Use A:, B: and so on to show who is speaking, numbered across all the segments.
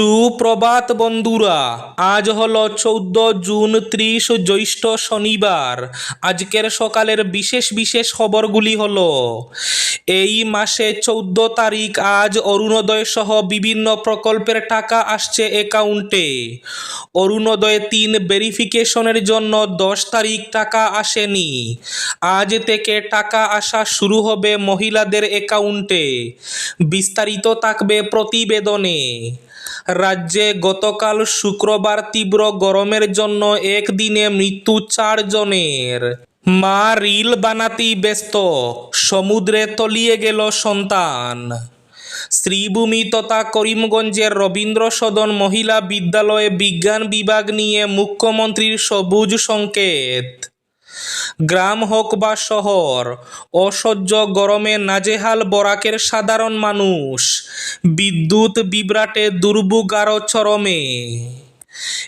A: সুপ্রভাত বন্ধুরা, আজ হল চৌদ্দ জুন ত্রিশ জ্যৈষ্ঠ শনিবার। আজকের সকালের বিশেষ বিশেষ খবরগুলি হল, এই মাসে চৌদ্দ তারিখ আজ অরুণোদয় সহ বিভিন্ন প্রকল্পের টাকা আসছে অ্যাকাউন্টে। অরুণোদয় তিন ভেরিফিকেশনের জন্য দশ তারিখ টাকা আসেনি। আজ থেকে টাকা আসা শুরু হবে মহিলাদের অ্যাকাউন্টে। বিস্তারিত থাকবে প্রতিবেদনে। রাজ্যে গতকাল শুক্রবার তীব্র গরমের জন্য একদিনে মৃত্যু চার জনের মা রিল বানাতেই ব্যস্ত, সমুদ্রে তলিয়ে গেল সন্তান। শ্রীভূমি তথা করিমগঞ্জের রবীন্দ্র সদন মহিলা বিদ্যালয়ে বিজ্ঞান বিভাগ নিয়ে মুখ্যমন্ত্রীর সবুজ সংকেত। গ্রাম হোক বা শহর, অসহ্য গরমে নাজেহাল বরাকের সাধারণ মানুষ, বিদ্যুৎ বিভ্রাটে দুর্ভোগ আরও চরমে।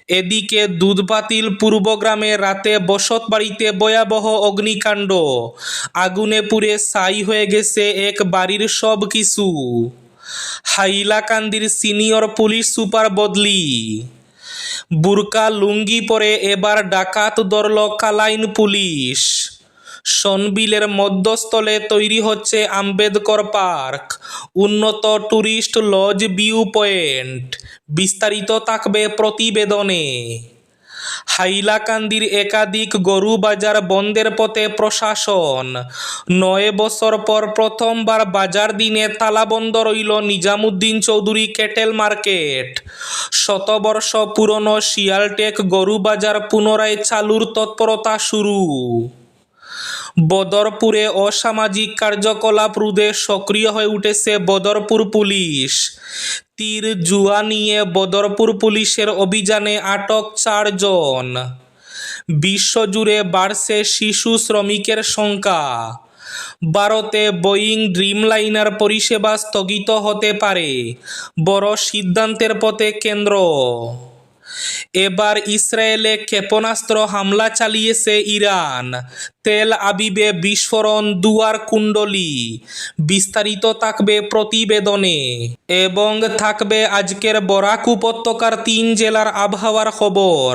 A: এদিকে দুধপাতিল পূর্বগ্রামে রাতে বসত বাড়িতে ভয়াবহ অগ্নিকাণ্ড। আগুনে পুড়ে ছাই হয়ে গেছে এক বাড়ির সব কিছু। হাইলাকান্দির সিনিয়র পুলিশ সুপার বদলি। বুরকা লুঙ্গি পরে এবার ডাকাত ধরল কালাইন পুলিশ। সনবিলের মধ্যস্থলে তৈরি হচ্ছে আম্বেদকর পার্ক। উন্নত ট্যুরিস্ট লজ ভিউ পয়েন্ট বিস্তারিত থাকবে প্রতিবেদনে। হাইলাকান্দির একাধিক গরু বাজার বন্ধের পথে প্রশাসন। নয় বছর পর প্রথমবার বাজার দিনে তালাবন্ধ রইল নিজামুদ্দিন চৌধুরী ক্যাটেল মার্কেট। শতবর্ষ পুরনো শিয়ালটেক গরু বাজার পুনরায় চালুর তৎপরতা শুরু। বদরপুরে অসামাজিক কার্যকলাপ রোধে সক্রিয় হয়ে উঠেছে বদরপুর পুলিশ। তীর, জুয়া নিয়ে বদরপুর পুলিশের অভিযানে আটক চারজন। বিশ্বজুড়ে বাড়ছে শিশু শ্রমিকের সংখ্যা। ভারতে বোয়িং ড্রিমলাইনার পরিষেবা স্থগিত হতে পারে। বড় সিদ্ধান্তের পথে কেন্দ্র। এবার ইসরায়েলে ক্ষেপণাস্ত্র হামলা চালিয়েছে ইরান। তেল আবিবে বিস্ফোরণ দুয়ার কুণ্ডলি। বিস্তারিত থাকবে প্রতিবেদনে এবং থাকবে আজকের বরাক উপত্যকার তিন জেলার আবহাওয়ার খবর।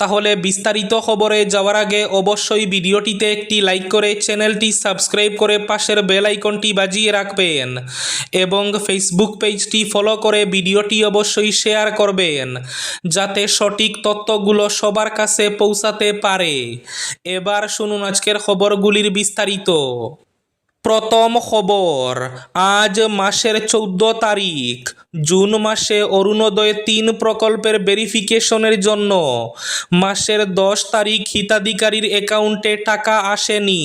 A: তাহলে বিস্তারিত খবরে যাওয়ার আগে অবশ্যই ভিডিওটিতে একটি লাইক করে চ্যানেলটি সাবস্ক্রাইব করে পাশের বেল আইকনটি বাজিয়ে রাখবেন এবং ফেসবুক পেজটি ফলো করে ভিডিওটি অবশ্যই শেয়ার করবেন যাতে সঠিক তথ্যগুলো সবার কাছে পৌঁছাতে পারে। এবার শুনুন আজকের খবরগুলির বিস্তারিত। প্রথম খবর, আজ মাসের চৌদ্দ তারিখ, জুন মাসে অরুণোদয় তিন প্রকল্পের ভেরিফিকেশনের জন্য। মাসের দশ তারিখ হিতাধিকারীর অ্যাকাউন্টে টাকা আসেনি।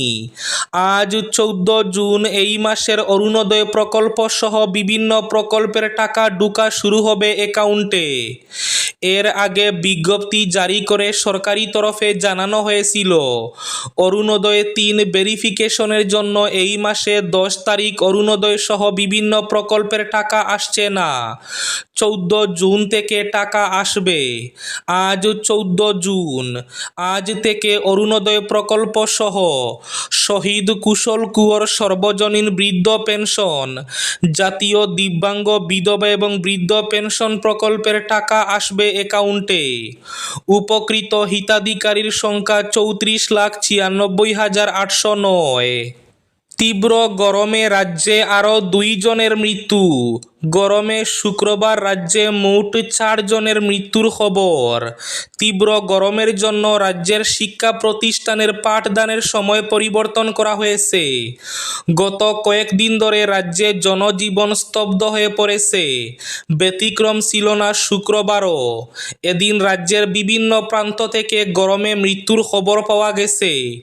A: আজ চৌদ্দ জুন এই মাসের অরুণোদয় প্রকল্প সহ বিভিন্ন প্রকল্পের টাকা ঢুকা শুরু হবে অ্যাকাউন্টে এর আগে বিজ্ঞপ্তি জারি করে সরকারি তরফে জানানো হয়েছিল, অরুণোদয় তিন ভেরিফিকেশনের জন্য এই মাসে দশ তারিখ অরুণোদয় সহ বিভিন্ন প্রকল্পের টাকা আসছে না। চৌদ্দ জুন থেকে টাকা আসবে। আজ চৌদ্দ জুন। আজ থেকে অরুণোদয় প্রকল্প সহ শহীদ কুশল কুঁয়র সর্বজনীন বৃদ্ধ পেনশন, জাতীয় দিব্যাঙ্গ বিধবা এবং বৃদ্ধ পেনশন প্রকল্পের টাকা আসবে অ্যাকাউন্টে। উপকৃত হিতাধিকারীর সংখ্যা চৌত্রিশ লাখ ছিয়ানব্বই হাজার আটশো নয়। তীব্র গরমে রাজ্যে আরও দুইজনের মৃত্যু। গরমে শুক্রবার রাজ্যে মোট চারজনের মৃত্যুর খবর। তীব্র গরমের জন্য রাজ্যের শিক্ষা প্রতিষ্ঠানের পাঠদানের সময় পরিবর্তন করা হয়েছে। গত কয়েকদিন ধরে রাজ্যে জনজীবন স্তব্ধ হয়ে পড়েছে। ব্যতিক্রম ছিল না শুক্রবারও। এদিন রাজ্যের বিভিন্ন প্রান্ত থেকে গরমে মৃত্যুর খবর পাওয়া গেছে।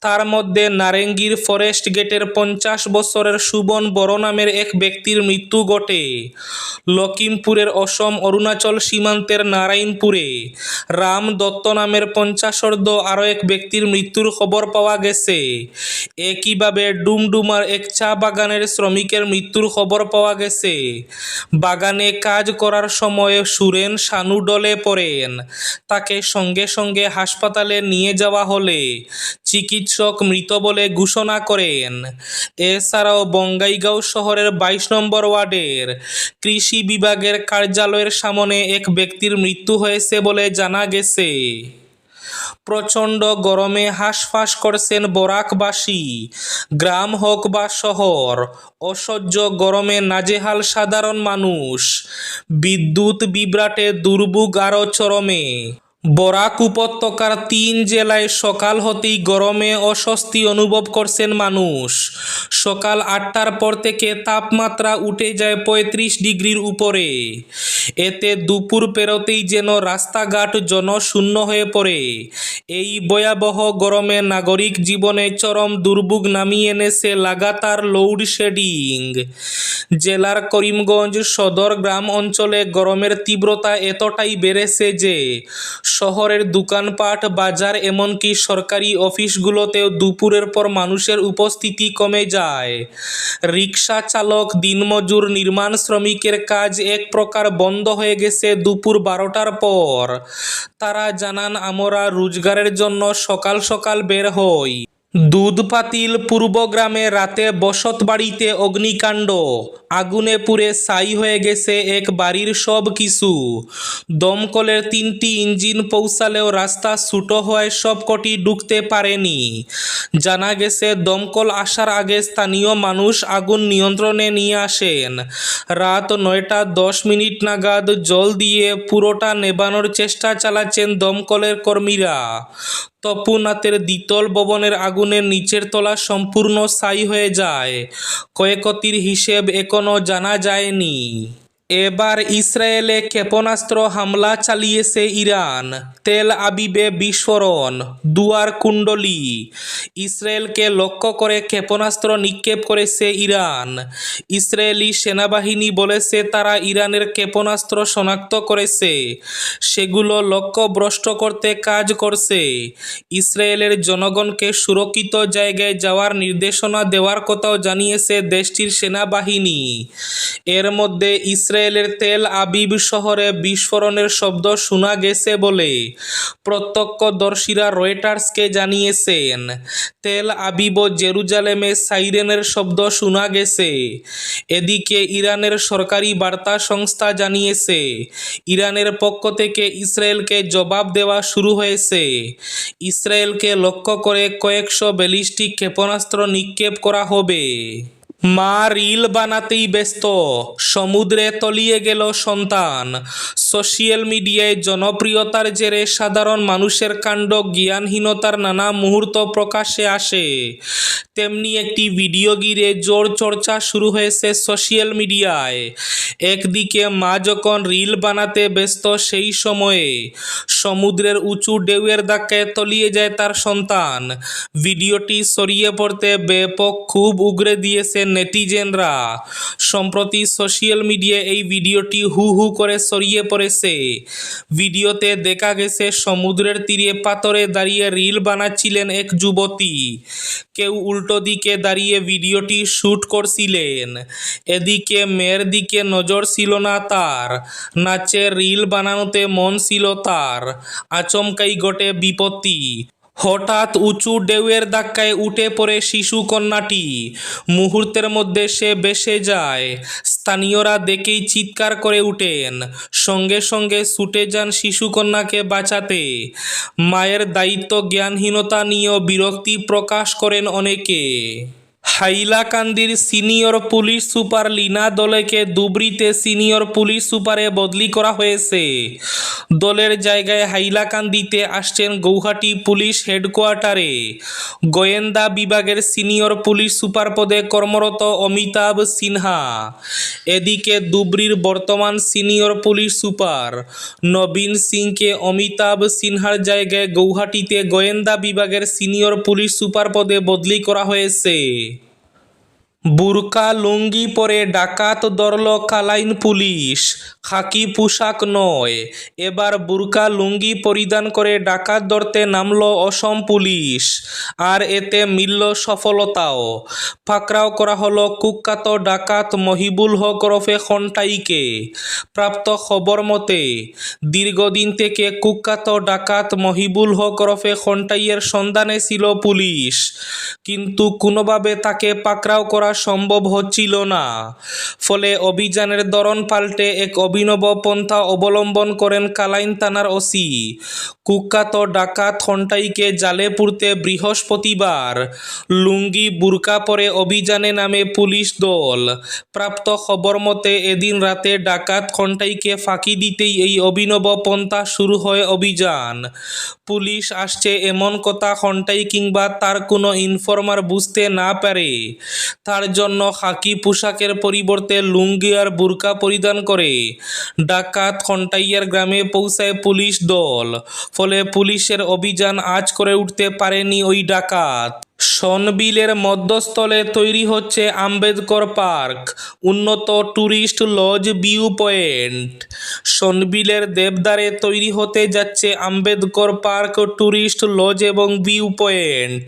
A: তার মধ্যে নারেঙ্গীর ফরেস্ট গেটের পঞ্চাশ বছরের সুবন বড় নামের এক ব্যক্তির মৃত্যু ঘটে। লখিমপুরের অসম অরুণাচল সীমান্তের নারায়ণপুরে। রাম দত্ত নামের পঞ্চাশর্ধ আরও এক ব্যক্তির মৃত্যুর খবর পাওয়া গেছে। একইভাবে ডুমডুমার এক চা বাগানের শ্রমিকের মৃত্যুর খবর পাওয়া গেছে। বাগানে কাজ করার সময় সুরেন শানু ডলে পড়েন। তাকে সঙ্গে সঙ্গে হাসপাতালে নিয়ে যাওয়া হলে চিকিৎসক মৃত বলে ঘোষণা করেন। এছাড়াও বঙ্গাইগাঁও শহরের বাইশ নম্বর ওয়ার্ডের কৃষি বিভাগের কার্যালয়ের সামনে এক ব্যক্তির মৃত্যু হয়েছে বলে জানা গেছে। প্রচণ্ড গরমে হাঁসফাঁস করছেন বরাকবাসী। গ্রাম হোক বা শহর, অসহ্য গরমে নাজেহাল সাধারণ মানুষ। বিদ্যুৎ বিভ্রাটে দুর্ভোগ আরও চরমে। বরাক উপত্যকার তিন জেলায় সকাল হতেই গরমে অস্বস্তি অনুভব করছেন মানুষ। সকাল আটটার পর থেকে তাপমাত্রা উঠে যায় পঁয়ত্রিশ ডিগ্রির উপরে। এতে দুপুর পেরোতেই যেন রাস্তাঘাট জনশূন্য হয়ে পড়ে। এই ভয়াবহ গরমে নাগরিক জীবনে চরম দুর্ভোগ নামিয়ে এনেছে লাগাতার লোডশেডিং জেলার করিমগঞ্জ সদর গ্রাম অঞ্চলে গরমের তীব্রতা এতটাই বেড়েছে যে শহরের দোকানপাট, বাজার, এমনকি সরকারি অফিসগুলোতেও দুপুরের পর মানুষের উপস্থিতি কমে যায়। রিক্সা চালক, দিনমজুর, নির্মাণ শ্রমিকের কাজ এক প্রকার বন্ধ হয়ে গেছে দুপুর বারোটার পর। তারা জানান, আমরা রোজগারের জন্য সকাল সকাল বের হই। দুধপাতিল পূর্বগ্রামে রাতে বসত বাড়িতে অগ্নিকাণ্ড। আগুনে পুড়ে ছাই হয়ে গেছে এক বাড়ির সব কিছু। দমকলের তিনটি ইঞ্জিন পৌঁছালেও রাস্তা ছুটো হওয়ায় সবকটি ঢুকতে পারেনি। জানা গেছে, দমকল আসার আগে স্থানীয় মানুষ আগুন নিয়ন্ত্রণে নিয়ে আসেন। রাত নয়টা দশ মিনিট নাগাদ জল দিয়ে পুরোটা নেবানোর চেষ্টা চালাচ্ছেন দমকলের কর্মীরা। তপুনাথের দ্বিতল ভবনের আগুনের নিচের তলা সম্পূর্ণ ছাই হয়ে যায়। ক্ষয়ক্ষতির হিসেব এখনও জানা যায়নি। এবার ইসরায়েলে ক্ষেপণাস্ত্র হামলা চালিয়েছে ইরান। তেল আবিবে বিস্ফোরণ, দুয়ার কুণ্ডলি। ইসরায়েলকে লক্ষ্য করে ক্ষেপণাস্ত্র নিক্ষেপ করেছে ইরান। ইসরায়েলি সেনাবাহিনী বলেছে তারা ইরানের ক্ষেপণাস্ত্র শনাক্ত করেছে। সেগুলো লক্ষ্যভ্রষ্ট করতে কাজ করছে। ইসরায়েলের জনগণকে সুরক্ষিত জায়গায় যাওয়ার নির্দেশনা দেওয়ার কথাও জানিয়েছে দেশটির সেনাবাহিনী। এর মধ্যে ইসরায়েলের তেল আবিব শহরে বিস্ফোরণের শব্দ শোনা গেছে বলে প্রত্যক্ষদর্শীরা রয়টার্সকে জানিয়েছেন। তেল আবিব জেরুজালেমে সাইরেনের শব্দ শোনা গেছে। এদিকে ইরানের সরকারি বার্তা সংস্থা জানিয়েছে, ইরানের পক্ষ থেকে ইসরায়েলকে জবাব দেওয়া শুরু হয়েছে। ইসরায়েলকে লক্ষ্য করে কয়েকশো ব্যালিস্টিক ক্ষেপণাস্ত্র নিক্ষেপ করা হবে। মা রিল বানাতেই ব্যস্ত, সমুদ্রে তলিয়ে গেল সন্তান। সোশিয়াল মিডিয়ায় জনপ্রিয়তার জেরে সাধারণ মানুষের কাণ্ড, জ্ঞানহীনতার নানা মুহূর্ত প্রকাশে আসে। তেমনি একটি ভিডিও গিরে জোর চর্চা শুরু হয়েছে সোশিয়াল মিডিয়ায়। একদিকে মা যখন রিল বানাতে ব্যস্ত সেই সময়ে সমুদ্রের উঁচু ঢেউয়ের ধাক্কায় তলিয়ে যায় তার সন্তান। ভিডিওটি সরিয়ে পড়তে ব্যাপক খুব উগরে দিয়েছে নেটিজেনরা। সম্প্রতি সোশ্যাল মিডিয়ায় এই ভিডিওটি হু হু করে ছড়িয়ে পড়েছে। ভিডিওতে দেখা গেছে, সমুদ্রের তীরে পাথরে দাঁড়িয়ে রিল বানাচ্ছিলেন এক যুবতী। কেউ উল্টো দিকে দাঁড়িয়ে ভিডিওটি শ্যুট করছিলেন। এদিকে মেয়ের দিকে নজর ছিল না তার। নাচের রিল বানানোতে মন ছিল তার। আচমকাই ঘটে বিপত্তি। হঠাৎ উঁচু ডেউয়ের ধাক্কায় উঠে পড়ে শিশু কন্যাটি। মুহূর্তের মধ্যে সে বেসে যায়। স্থানীয়রা দেখেই চিৎকার করে উঠেন। সঙ্গে সঙ্গে ছুটে যান শিশু কন্যাকে বাঁচাতে। মায়ের দায়িত্ব, জ্ঞানহীনতা নিয়েও বিরক্তি প্রকাশ করেন অনেকে। হাইলাকান্দির সিনিয়র পুলিশ সুপার লীনা দলেকে দুবরিতে সিনিয়র পুলিশ সুপারে বদলি করা হয়েছে। দলের জায়গায় হাইলাকান্দিতে আসছেন গৌহাটি পুলিশ হেডকোয়ার্টারে। গোয়েন্দা বিভাগের সিনিয়র পুলিশ সুপার পদে কর্মরত অমিতাভ সিনহা। এদিকে দুবরির বর্তমান সিনিয়র পুলিশ সুপার নবীন সিংকে অমিতাভ সিনহার জায়গায় গৌহাটিতে গোয়েন্দা বিভাগের সিনিয়র পুলিশ সুপার পদে বদলি করা হয়েছে। বুরকা লুঙ্গি পরে ডাকাত ধরল কালাইন পুলিশ। খাকি পোশাক নয়। এবার বুরকা লুঙ্গি পরিধান করে ডাকাত ধরতে নামল অসম পুলিশ। আর এতে মিলল সফলতাও। পাকড়াও করা হলো কুখ্যাত ডাকাত মহিবুল হক ওরফে খন্টাইকে। প্রাপ্ত খবর মতে, দীর্ঘদিন থেকে কুখ্যাত ডাকাত মহিবুল হক ওরফে খন্টাইয়ের সন্ধানে ছিল পুলিশ। কিন্তু কোনোভাবে তাকে পাকড়াও করা সম্ভব হচ্ছিল না। ফলে অভিযানের ধরন পাল্টে এক অভিনব পন্থা অবলম্বন করেন কালাইন থানার ওসি। কুখ্যাত ডাকাত খন্টাইকে জালে পুরতে বৃহস্পতিবার লুঙ্গি বুরকা পরে অভিযানে নামে পুলিশ দল। প্রাপ্ত খবর মতে, এদিন রাতে ডাকাত খন্টাইকে ফাঁকি দিতেই এই অভিনব পন্থা শুরু হয় অভিযান। পুলিশ আসছে এমন কথা খন্টাই কিংবা তার কোনো ইনফর্মার বুঝতে না পারে। তার জন্য খাকি পোশাকের পরিবর্তে লুঙ্গি আর বুরকা পরিধান করে। ডাকাত খন্টাইয়ার গ্রামে পৌঁছায় পুলিশ দল। ফলে পুলিশের অভিযান আজ করে উঠতে পারেনি ওই ডাকাত। সনবিলের মধ্যস্থলে তৈরি হচ্ছে আম্বেদকর পার্ক, উন্নত ট্যুরিস্ট লজ ভিউ পয়েন্ট। সনবিলের দেবদারে তৈরি হতে যাচ্ছে আম্বেদকর পার্ক ট্যুরিস্ট লজ এবং ভিউ পয়েন্ট।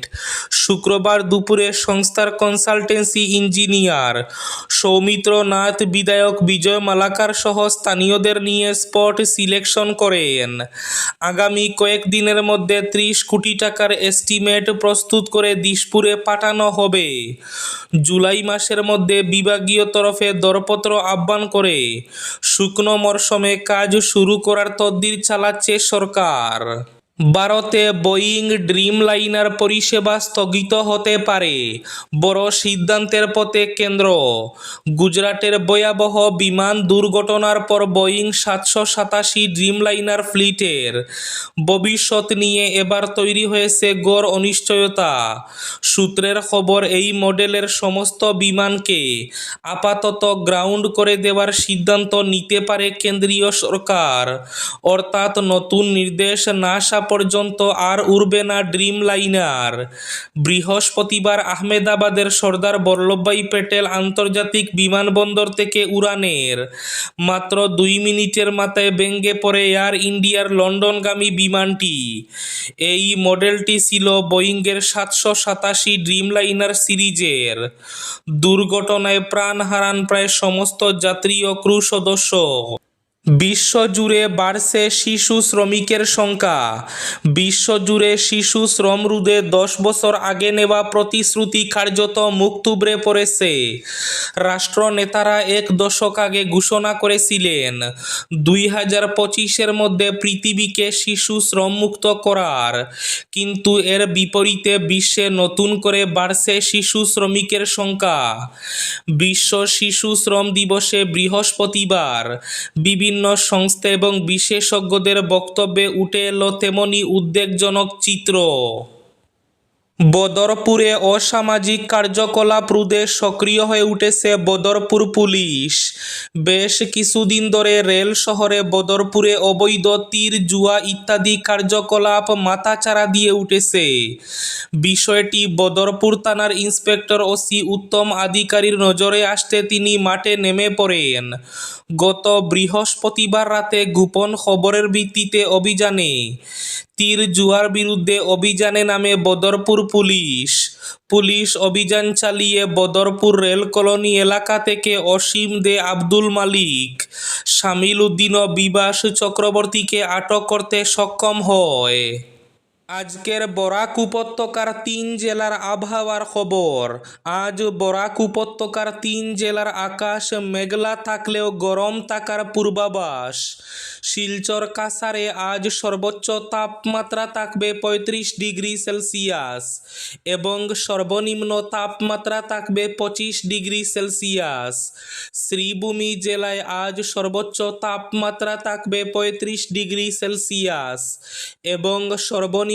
A: শুক্রবার দুপুরে সংস্থার কনসালটেন্সি ইঞ্জিনিয়ার সৌমিত্র নাথ বিধায়ক বিজয় মালাকার সহ স্থানীয়দের নিয়ে স্পট সিলেকশন করেন। আগামী কয়েকদিনের মধ্যে ত্রিশ কোটি টাকার এস্টিমেট প্রস্তুত করে দিশপুরে পাঠানো হবে। জুলাই মাসের মধ্যে বিভাগীয় তরফে দরপত্র আহ্বান করে শুকনো মরশুমে কাজ শুরু করার তদ্বির চালাচ্ছে সরকার। ভারতে বোয়িং ড্রিম লাইনার পরিষেবা স্থগিত হতে পারে, বড় সিদ্ধান্তের পথে কেন্দ্র। গুজরাটের ভয়াবহ বিমান দুর্ঘটনার পর বোয়িং সাতশো সাতাশি ড্রিম লাইনার ফ্লিটের ভবিষ্যৎ নিয়ে এবার তৈরি হয়েছে গড় অনিশ্চয়তা। সূত্রের খবর, এই মডেলের সমস্ত বিমানকে আপাতত গ্রাউন্ড করে দেওয়ার সিদ্ধান্ত নিতে পারে কেন্দ্রীয় সরকার। অর্থাৎ নতুন নির্দেশ না পর্যন্ত আর উড়বে না ড্রিম লাইনার বৃহস্পতিবার আহমেদাবাদের সর্দার বল্লভভাই প্যাটেল আন্তর্জাতিক বিমানবন্দর থেকে উড়ানের। মাত্র দুই মিনিটের মাথায় ভেঙে পড়ে এয়ার ইন্ডিয়ার লন্ডনগামী বিমানটি। এই মডেলটি ছিল বোয়িংয়ের সাতশো সাতাশি ড্রিম লাইনার সিরিজের। দুর্ঘটনায় প্রাণ হারান প্রায় সমস্ত যাত্রী ও ক্রু সদস্য। বিশ্বজুড়ে বাড়ছে শিশু শ্রমিকের সংখ্যা। বিশ্বজুড়ে শিশু শ্রম রোধে দশ বছর আগে নেওয়া প্রতিশ্রুতি কার্যত মুখ পড়েছে। রাষ্ট্রনেতারা এক দশক আগে ঘোষণা করেছিলেন, দুই হাজার পঁচিশের মধ্যে পৃথিবীকে শিশু শ্রমমুক্ত করার। কিন্তু এর বিপরীতে বিশ্বে নতুন করে বাড়ছে শিশু শ্রমিকের সংখ্যা। বিশ্ব শিশু শ্রম দিবসে বৃহস্পতিবার বিভিন্ন সংস্থা এবং বিশেষজ্ঞদের বক্তব্যে উঠে এলো তেমনি উদ্বেগজনক চিত্র। বদরপুরে অসামাজিক কার্যকলাপ রোধে সক্রিয় হয়ে উঠেছে বদরপুর পুলিশ। বেশ কিছুদিন ধরে রেল শহরে বদরপুরে অবৈধ তীর, জুয়া ইত্যাদি কার্যকলাপ মাথাচাড়া দিয়ে উঠেছে। বিষয়টি বদরপুর থানার ইন্সপেক্টর ওসি উত্তম আধিকারীর নজরে আসতে তিনি মাঠে নেমে পড়েন। গত বৃহস্পতিবার রাতে গোপন খবরের ভিত্তিতে অভিযানে তীর জুয়ার বিরুদ্ধে অভিযানে নামে বদরপুর পুলিশ। পুলিশ অভিযান চালিয়ে বদরপুর রেল কলোনি এলাকা থেকে অসীম দে আব্দুল মালিক, শামিল উদ্দিন ও বিবাস চক্রবর্তীকে আটক করতে সক্ষম হয়। আজকের বরাক উপত্যকার তিন জেলার আবহাওয়ার খবর। আজ বরাক উপত্যকার তিন জেলার আকাশ মেঘলা থাকলেও গরম থাকার পূর্বাভাস। শিলচর কাসারে আজ সর্বোচ্চ তাপমাত্রা থাকবে পঁয়ত্রিশ ডিগ্রি সেলসিয়াস এবং সর্বনিম্ন তাপমাত্রা থাকবে পঁচিশ ডিগ্রি সেলসিয়াস। শ্রীভূমি জেলায় আজ সর্বোচ্চ তাপমাত্রা থাকবে পঁয়ত্রিশ ডিগ্রি সেলসিয়াস এবং সর্বনিম্ন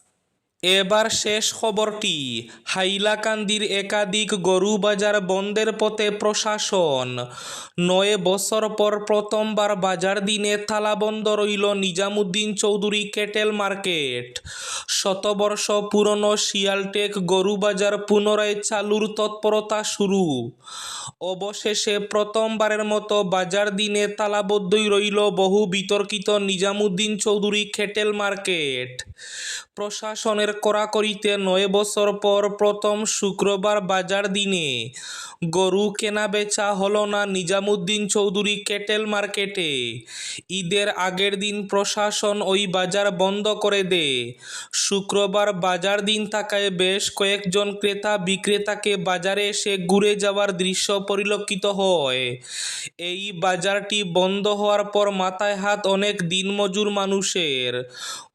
A: এবার শেষ খবরটি। হাইলাকান্দির একাধিক গরু বাজার বন্ধের পথে প্রশাসন। নয় বছর পর প্রথমবার বাজার দিনে তালাবন্ধ রইল নিজামুদ্দিন চৌধুরী ক্যাটেল মার্কেট। শতবর্ষ পুরনো শিয়ালটেক গরু বাজার পুনরায় চালুর তৎপরতা শুরু। অবশেষে প্রথমবারের মতো বাজার দিনে তালাবদ্ধই রইল বহু বিতর্কিত নিজামুদ্দিন চৌধুরী খেটেল মার্কেট। প্রশাসনের কড়াকড়িতে নয় বছর পর প্রথম শুক্রবার বাজার দিনে গরু কেনা বেচা হলো না নিজামুদ্দিন চৌধুরী ক্যাটেল মার্কেটে। ঈদের আগের দিন প্রশাসন ওই বাজার বন্ধ করে দেয়। শুক্রবার বাজার দিন থাকায় বেশ কয়েকজন ক্রেতা বিক্রেতাকে বাজারে এসে ঘুরে যাওয়ার দৃশ্য পরিলক্ষিত হয়। এই বাজারটি বন্ধ হওয়ার পর মাথায় হাত অনেক দিনমজুর মানুষের।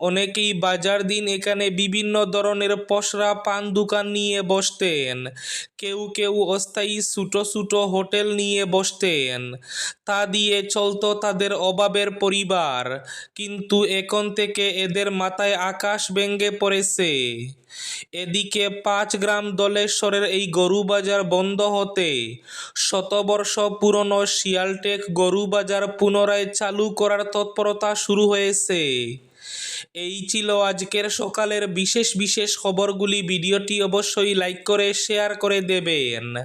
A: অনেকেই বাজার দিন এখানে বিভিন্ন ধরনের পসরা, পান দোকান নিয়ে বসতেন। কেউ কেউ অস্থায়ী ছোটো ছোটো হোটেল নিয়ে বসতেন। তা দিয়ে চলতো তাদের অভাবের পরিবার। কিন্তু এখন থেকে এদের মাথায় আকাশ ভেঙে পড়েছে। এদিকে পাঁচ গ্রাম দলেশ্বরের এই গরু বাজার বন্ধ হতে শতবর্ষ পুরনো শিয়ালটেক গরু বাজার পুনরায় চালু করার তৎপরতা শুরু হয়েছে। এই ছিল আজকের সকালের বিশেষ বিশেষ খবরগুলি। ভিডিওটি অবশ্যই লাইক করে, শেয়ার করে দেবেন।